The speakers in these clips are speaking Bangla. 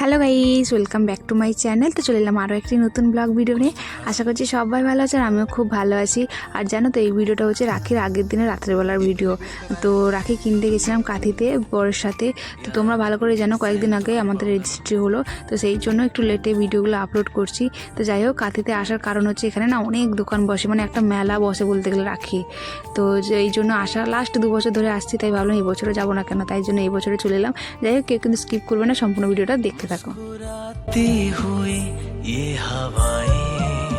Hello guys welcome back to my channel তো চলে এলাম আরও একটি নতুন ব্লগ ভিডিও নিয়ে। আশা করছি সবাই ভালো আছে আর আমিও খুব ভালো আছি। আর জানো তো, এই ভিডিওটা হচ্ছে রাখির আগের দিনে রাত্রেবেলার ভিডিও তো রাখি কিনতে গেছিলাম কাঁথিতে, বরের সাথে। তো তোমরা ভালো করে জানো, কয়েকদিন আগে আমাদের রেজিস্ট্রি হলো। তো সেই জন্য একটু লেটে ভিডিওগুলো আপলোড করছি। তো যাই হোক, কাঁথিতে আসার কারণ হচ্ছে এখানে না অনেক দোকান বসে মানে একটা মেলা বসে বলতে গেলে রাখি। তো এই জন্য আসা লাস্ট দু বছর ধরে আসছি, তাই ভাবলাম এই বছরে যাব না কেন, তাই জন্য এই বছরে চলে এলাম। যাই হোক, কেউ কিন্তু স্কিপ করবে না, সম্পূর্ণ ভিডিওটা দেখতে থাকো हुई ये हवाएँ,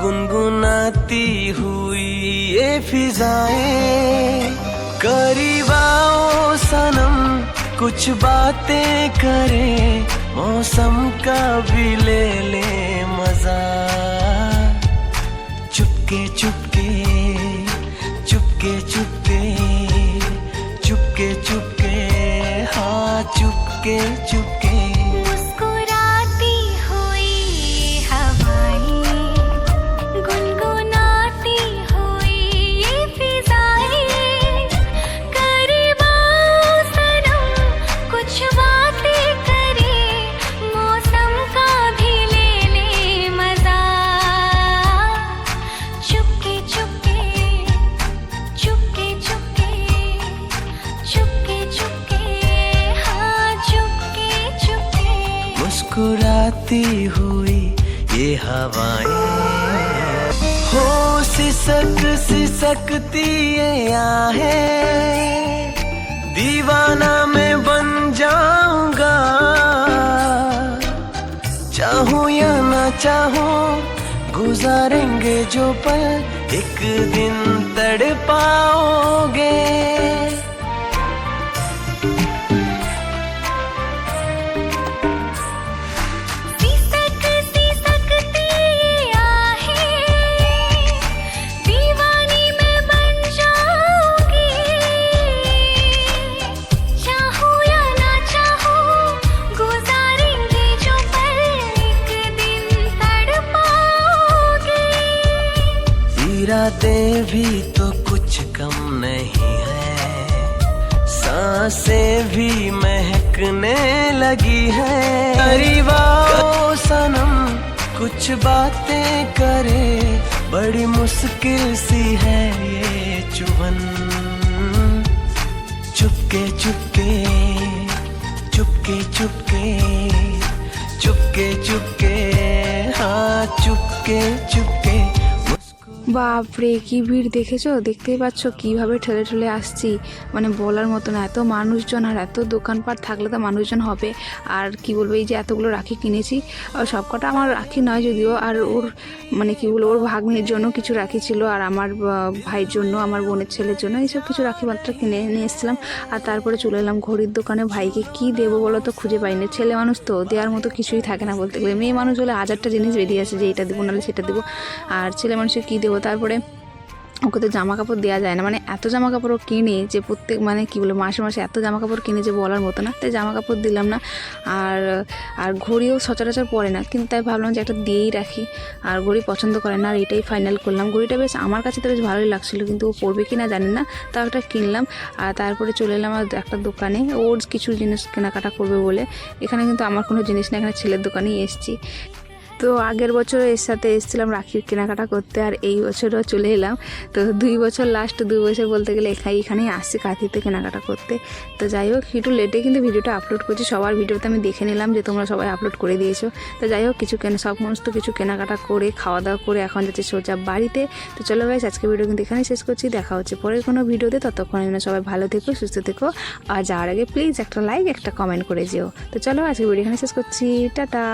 गुनगुनाती हुई ये फिजाएँ। करीब कुछ बातें करें, मौसम का भी ले ले मज़ा। चुपके चुपके चुपके चुपके चुपके चुपके हाँ चुपके चुपके। मुस्कुराती हुई ये हवाएँ। हो सिसक सिसकती ये आहें। दीवाना मैं बन जाऊँगा। चाहूँ या ना चाहूँ, गुजारेंगे जो पल एक दिन तड़ पाओगे इरादे भी तो कुछ कम नहीं है। साँसें भी महकने लगी है। आओ सनम कुछ बातें करे, बड़ी मुश्किल सी है ये चुभन। चुपके चुपके चुपके चुपके चुपके चुपके हाँ चुपके चुपके। বাপরে, কি ভিড় দেখেছ? দেখতেই পাচ্ছ কীভাবে ঠেলে ঠেলে আসছি। মানে বলার মতো না, এত মানুষজন আর এত দোকানপাট থাকলে তো মানুষজন হবে। আর কি বলব, এই যে এতগুলো রাখি কিনেছি আর সবকটা আমার রাখি নয় যদিও, আর ওর মানে কি বলব, ওর ভাগ্নের জন্য কিছু রাখি ছিল, আর আমার ভাইয়ের জন্য, আমার বোনের ছেলের জন্য, এইসব কিছু রাখি মাত্র কিনে নিয়ে এসেছিলাম। আর তারপরে চলে এলাম ঘড়ির দোকানে। ভাইকে কি দেবো বলো তো খুঁজে পাইনি ছেলে মানুষ তো, দেওয়ার মতো কিছুই থাকে না বলতে গেলে। মেয়ে মানুষ হলে হাজারটা জিনিস বেরিয়ে আসে যে, এটা দেবো নাহলে সেটা দেবো। আর ছেলে মানুষকে কী দেবো তারপরে ওকে তো জামা কাপড় দেওয়া যায় না। মানে এত জামা কাপড়ও কিনে যে প্রত্যেক মানে কী বলে মাসে মাসে এত জামা কাপড় কিনে যে বলার মতো না। তাই জামা কাপড় দিলাম না। আর আর ঘড়িও সচরাচর পরে না। কিন্তু তাই ভাবলাম যে একটা দিয়েই রাখি। আর ঘড়ি পছন্দ করে না, আর এটাই ফাইনাল করলাম। ঘড়িটা বেশ আমার কাছে তো বেশ ভালোই লাগছিল, কিন্তু ও পরবে কি না জানি না। তাও একটা কিনলাম। আর তারপরে চলে এলাম আর একটা দোকানে। ওর কিছু জিনিস কেনাকাটা করবে বলে। এখানে কিন্তু আমার কোনো জিনিস না, এখানে ছেলের দোকানেই এসেছি। তো আগের বছর এর সাথে এসেছিলাম রাখির কেনাকাটা করতে, আর এই বছরও চলে এলাম। তো দুই বছর লাস্ট দুই বছর বলতে গেলে এখানে এখানেই আসছি কাঁথিতে কেনাকাটা করতে। তো যাই হোক, একটু লেটে কিন্তু ভিডিওটা আপলোড করছি। সবার ভিডিওতে আমি দেখে নিলাম যে তোমরা সবাই আপলোড করে দিয়েছ। তো যাই হোক, কিছু কেনা, সব সমস্ত কিছু কেনাকাটা করে খাওয়া দাওয়া করে এখন যাচ্ছে সোজা বাড়িতে। তো চলো গাইস আজকে ভিডিও কিন্তু এখানেই শেষ করছি। দেখা হচ্ছে পরের কোনো ভিডিওতে। ততক্ষণ যেন সবাই ভালো থেকো, সুস্থ থেকো। আর যাওয়ার আগে প্লিজ একটা লাইক একটা কমেন্ট করে যেও। তো চলো আজকে ভিডিও এখানে শেষ করছি। টাটা!